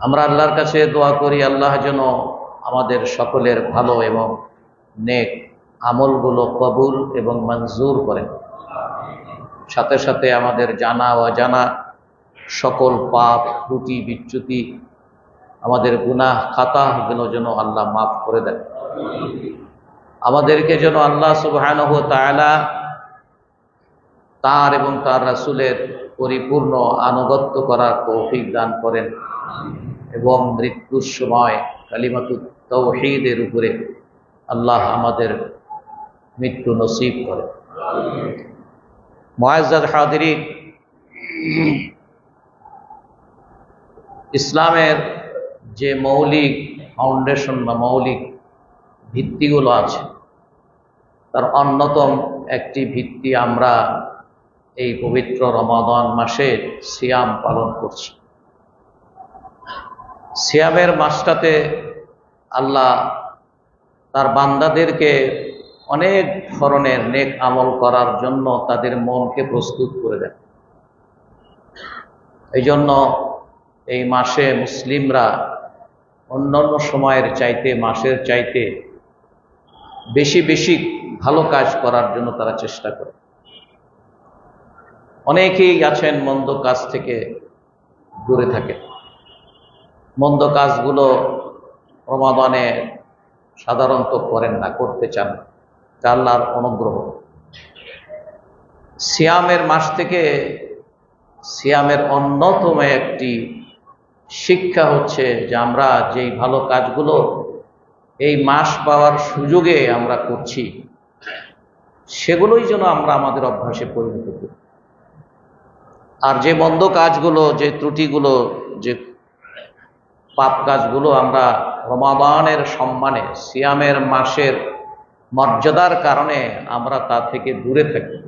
আমরা আল্লাহর কাছে দোয়া করি, আল্লাহ যেন আমাদের সকলের ভালো এবং নেক আমলগুলো কবুল এবং মঞ্জুর করেন সাথে সাথে আমাদের জানা, অজানা সকল পাপ, ত্রুটি, বিচ্যুতি, আমাদের গুনাহ, খাতাগুলো যেন আল্লাহ মাফ করে দেন। আমাদেরকে যেন আল্লাহ সুবহানহ তার এবং তার রাসূলের পরিপূর্ণ আনুগত্য করার তৌফিক দান করেন। এবং মৃত্যুর সময় কালিমাতু তৌহিদের উপরে আল্লাহ আমাদের মৃত্যু নসিব করেন মহাজাদ হাদিরিন ইসলামের যে মৌলিক ফাউন্ডেশন বা মৌলিক ভিত্তিগুলো আছে, তার অন্যতম একটি ভিত্তি আমরা এই পবিত্র রমাদান মাসে সিয়াম পালন করছি। সিয়ামের মাসটাতে আল্লাহ তার বান্দাদেরকে অনেক ধরনের নেক আমল করার জন্য তাদের মনকে প্রস্তুত করে দেন। এই জন্য এই মাসে মুসলিমরা অন্যান্য সময়ের চাইতে, মাসের চাইতে বেশি বেশি ভালো কাজ করার জন্য তারা চেষ্টা করে। অনেকেই আছেন মন্দ কাজ থেকে দূরে থাকে মন্দ কাজগুলো রমাদানে সাধারণত করেন না, করতে চান আল্লাহর অনুগ্রহ। সিয়ামের মাস থেকে সিয়ামের অন্যতম একটি শিক্ষা হচ্ছে যে আমরা যেই ভালো কাজগুলো এই মাস পাওয়ার সুযোগে আমরা করছি, সেগুলোই যেন আমরা আমাদের অভ্যাসে পরিণত করি। আর যে মন্দ কাজগুলো, যে ত্রুটিগুলো, যে পাপ কাজগুলো আমরা রমাদানের সম্মানে, সিয়ামের মাসের মর্যাদার কারণে আমরা তা থেকে দূরে থাকি।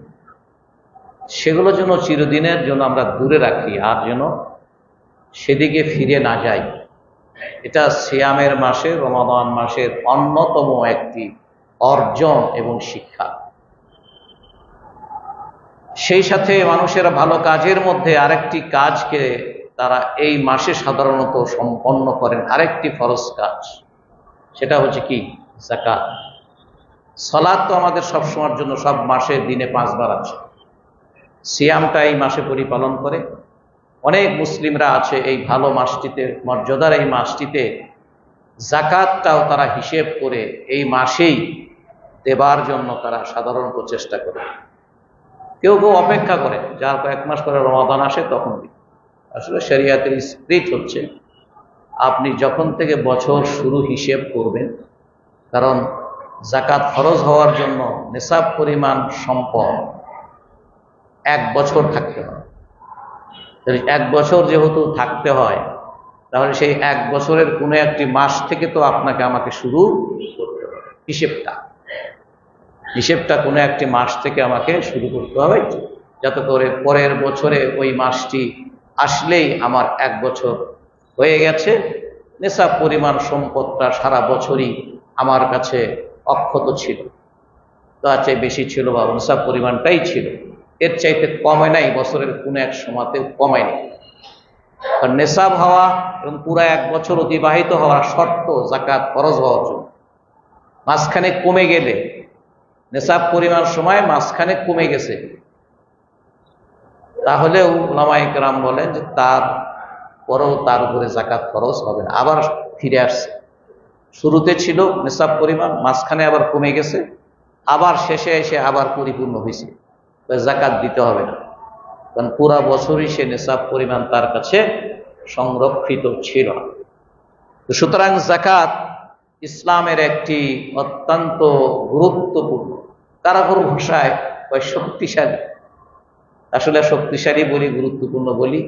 সেগুলো যেন চিরদিনের জন্য আমরা দূরে রাখি, আর যেন সেদিকে ফিরে না যাই। এটা সিয়ামের মাসে, রমাদান মাসের অন্যতম একটি অর্জন এবং শিক্ষা। সেই সাথে মানুষের ভালো কাজের মধ্যে আরেকটি কাজকে তারা এই মাসে সাধারণত সম্পন্ন করেন আরেকটি ফরজ কাজ। সেটা হচ্ছে কি? জাকাত সলাদ তো আমাদের সব সময়ের জন্য সব মাসে দিনে পাঁচবার আছে। সিয়ামটা এই মাসে পরিপালন করে। অনেক মুসলিমরা আছে এই ভালো মাসটিতে, মর্যাদার এই মাসটিতে জাকাতটাও তারা হিসেব করে এই মাসেই দেবার জন্য তারা সাধারণত চেষ্টা করে। কেউ কেউ অপেক্ষা করে, যার কয়েক মাস পরে রমাদান আসে তখন দিই আসলে শরিয়াতের স্প্রিট হচ্ছে, আপনি যখন থেকে বছর শুরু হিসেব করবেন, কারণ জাকাত ফরজ হওয়ার জন্য নেশাব পরিমাণ সম্পদ এক বছর থাকতে হয়। এক বছর যেহেতু থাকতে হয়, তাহলে সেই এক বছরের কোনো একটি মাস থেকে তো আপনাকে আমাকে শুরু করতে হবে, হিসেবটা। হিসেবটা কোনো একটি মাস থেকে আমাকে শুরু করতে হবে, যাতে করে পরের বছরে ওই মাসটি আসলেই আমার এক বছর হয়ে গেছে। নেশাব পরিমাণ সম্পদটা সারা বছরই আমার কাছে অক্ষত ছিল। তার চেয়ে বেশি ছিল বা নেশাব পরিমাণটাই ছিল। এর চাইতে কমে নাই, বছরের কোনো এক সময়তে কমায়নি আর নেশাব হওয়া এবং পুরো এক বছর অতিবাহিত হওয়ার শর্ত জাকাত খরচ হওয়ার জন্য। মাঝখানে কমে গেলে, নেশাব পরিমাণ সময় মাঝখানে কমে গেছে। তাহলেও ওলামাইক রাম বলেন যে তার পরেও তার উপরে জাকাত খরচ হবে না। আবার ফিরে আসছে। শুরুতে ছিল নেশাব পরিমাণ, মাঝখানে আবার কমে গেছে। আবার শেষে এসে আবার পরিপূর্ণ হয়েছে। জাকাত দিতে হবে না। কারণ পুরা বছরই সে নেশাব পরিমাণ তার কাছে সংরক্ষিত ছিল সুতরাং জাকাত ইসলামের একটি অত্যন্ত গুরুত্বপূর্ণ, কারাগর ভাষায় শক্তিশালী। আসলে শক্তিশালী বলি, গুরুত্বপূর্ণ বলি,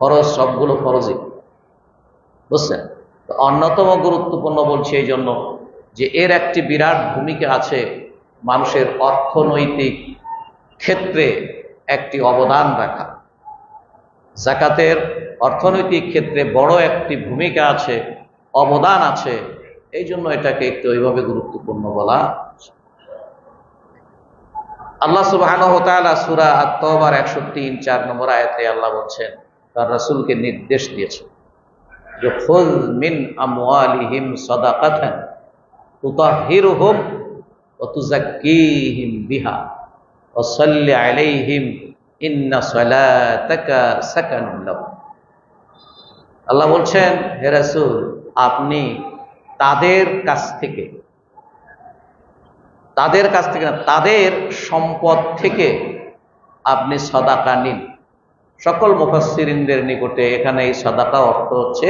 ফরজ, সবগুলো ফরজই। বুঝছেন? অন্যতম গুরুত্বপূর্ণ বলছি এই জন্য যে এর একটি বিরাট ভূমিকা আছে মানুষের অর্থনৈতিক ক্ষেত্রে একটি অবদান রাখা। জাকাতের অর্থনৈতিক ক্ষেত্রে বড় একটি ভূমিকা আছে, অবদান আছে, এই জন্য এটাকে একটু ওইভাবে গুরুত্বপূর্ণ বলা আল্লাহ সুবাহ সুরা আত্মবার একশো তিন, চার নম্বর আয়তে আল্লাহ বলছেন, তার রাসুলকে নির্দেশ দিয়েছে যে ফুল মিন আমওয়ালিহিম সাদাকাতান তুতাহিরুহুম ওয়া তুযাক্কিহিম বিহা ওয়া সাল্লি আলাইহিম ইন্না সালাতাকা সাকানুন লাহুম। আল্লাহ বলছেন, হে রাসূল, আপনি তাদের কাছ থেকে তাদের কাছ থেকে তাদের সম্পদ থেকে আপনি সদাকা নিন। সকল মুফাসিরিনদের নিকটে এখানে এই সদাকা অর্থ হচ্ছে